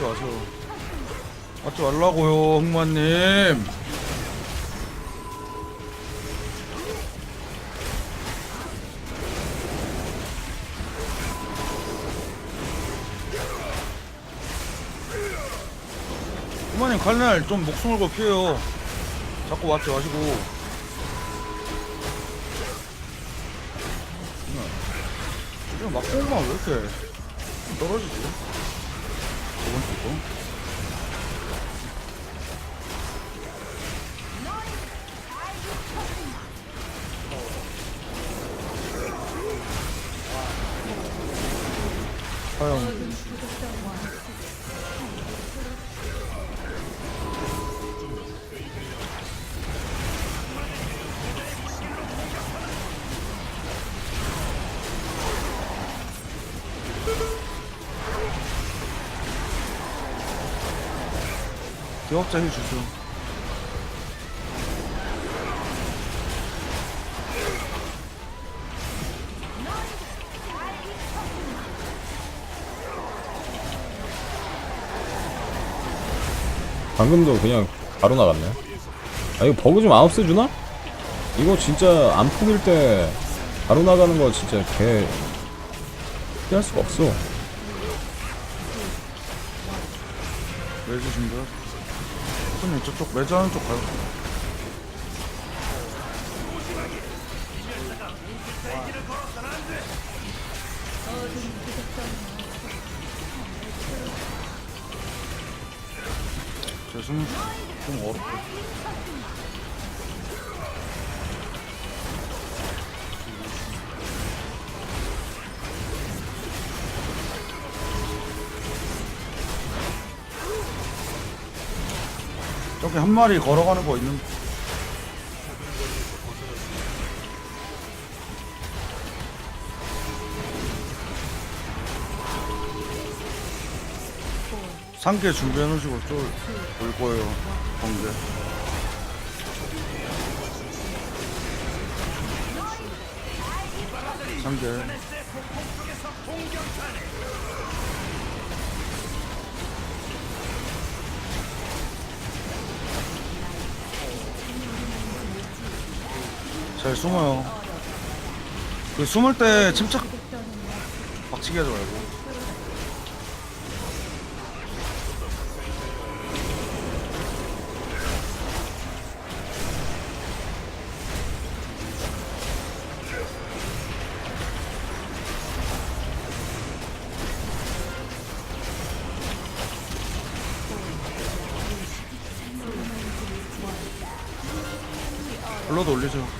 맞지 마세요. 맞지 말라고요, 흑마님. 흑마님 칼날 좀 목숨 걸고 피해요. 자꾸 맞지 마시고. 그냥 막공만 왜 이렇게 떨어지지? 두 번째 거. 과연 기억자 해주죠. 방금도 그냥 바로 나갔네. 아 이거 버그 좀 안 없애주나? 이거 진짜 안 풀릴 때 바로 나가는 거 진짜 개 피할 수가 없어. 매주 준비해. 손님 저쪽 매주하는 쪽 가요. 죄송, 좀 어렵고. 저기 한 마리 걸어가는 거 있는. 상계 준비해 놓으시고 쫄올 거예요. 관계. 상계. 잘 숨어요. 그 숨을 때 침착 박치기 하지 말고. 블러드 올리죠.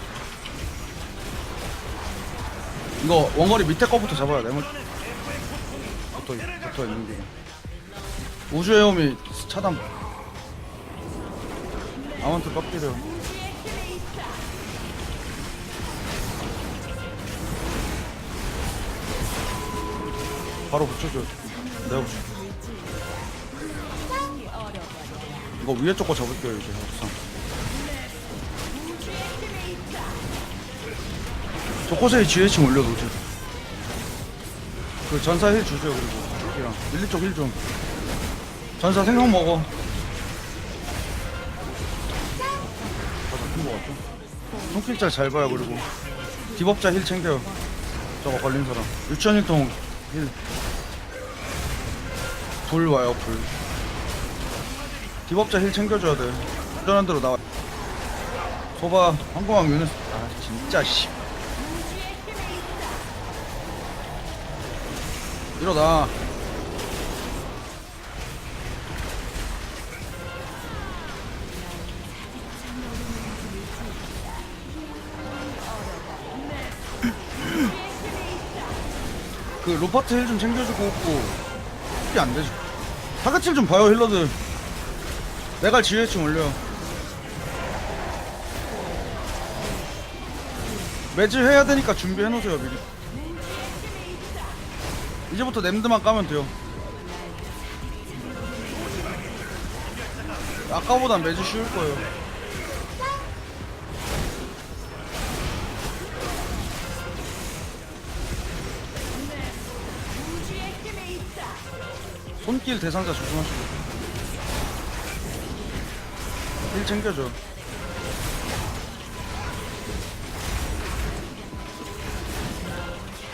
이거 원거리 밑에 거부터 잡아야 돼. 뭐- 붙어, 붙어 있는 게. 우주 헤엄이 차단. 아무튼 빡기려. 바로 붙여줘. 내가 붙여. 이거 위에 쪽거 잡을게요 이제 우선. 조코세이 GH 올려놓으세요. 그 전사 힐 주세요 그리고 이랑 밀리 쪽 힐 좀. 전사 생명 먹어. 맞아 큰거 같죠? 손길자 잘 봐요 그리고 디법자 힐 챙겨요. 저거 걸린 사람. 유치원 일통 힐. 불 와요 불. 디법자 힐 챙겨줘야 돼. 안전한 대로 나와. 소바 황공왕 유니스. 아 진짜 씨. 일어나. 그 로퍼트 힐 좀 챙겨주고 없고. 이게 안 되지. 타겟 힐 좀 봐요 힐러들. 내가 지휘층 올려. 매즈 해야 되니까 준비해 놓으세요 미리 이제부터 냄드만 까면 돼요. 아까보단 매즈 쉬울 거예요. 손길 대상자 조심하시고. 힐 챙겨줘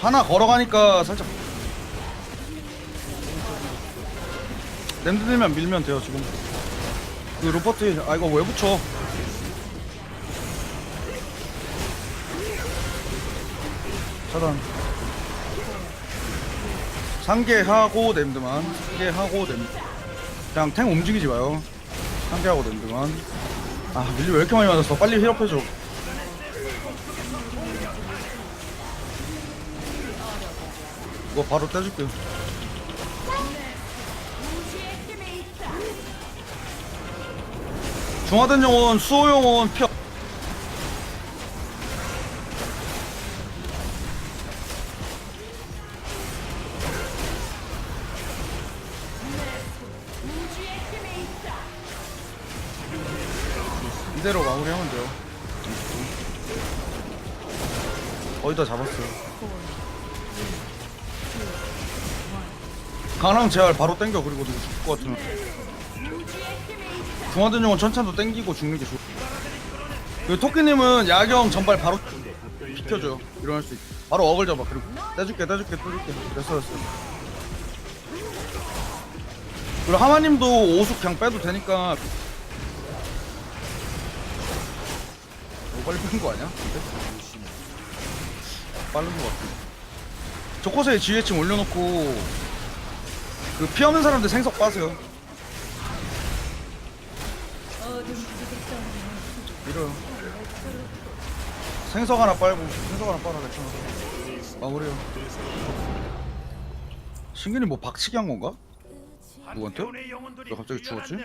하나 걸어가니까 살짝 냄드 들면 밀면 돼요 지금. 그 로버트 아 이거 왜 붙여? 차단. 상계하고 냄드만 상계하고 냄드. 그냥 탱 움직이지 마요. 상계하고 냄드만. 아 밀리 왜 이렇게 많이 맞았어? 빨리 힐업해줘. 이거 바로 떼줄게요 중화된 영혼 수호 영혼 피 이대로 마무리하면 돼요. 거의 다 잡았어요. 강랑 제알 바로 땡겨. 그리고 누구 죽을 것 같으면 영혼 천천도 땡기고 죽는 게 좋아 그 토끼님은 야경 전발 바로 비켜줘요 일어날 수 있게 바로 어글 잡아. 그리고 떼줄게 떼줄게 떼줄게. 됐어 됐어. 그리고 하마님도 오숙 그냥 빼도 되니까. 너무 빨리 뺀 거 아니야? 근데? 빠른 거 같아. 조커스에 GH층 올려놓고 그 피 없는 사람들 생석 빠세요 밀어요 생석 하나 빨고 생석 하나 빨아 괜찮아 마무리요 신기님 뭐 박치기 한 건가? 누구한테? 왜 갑자기 죽었지?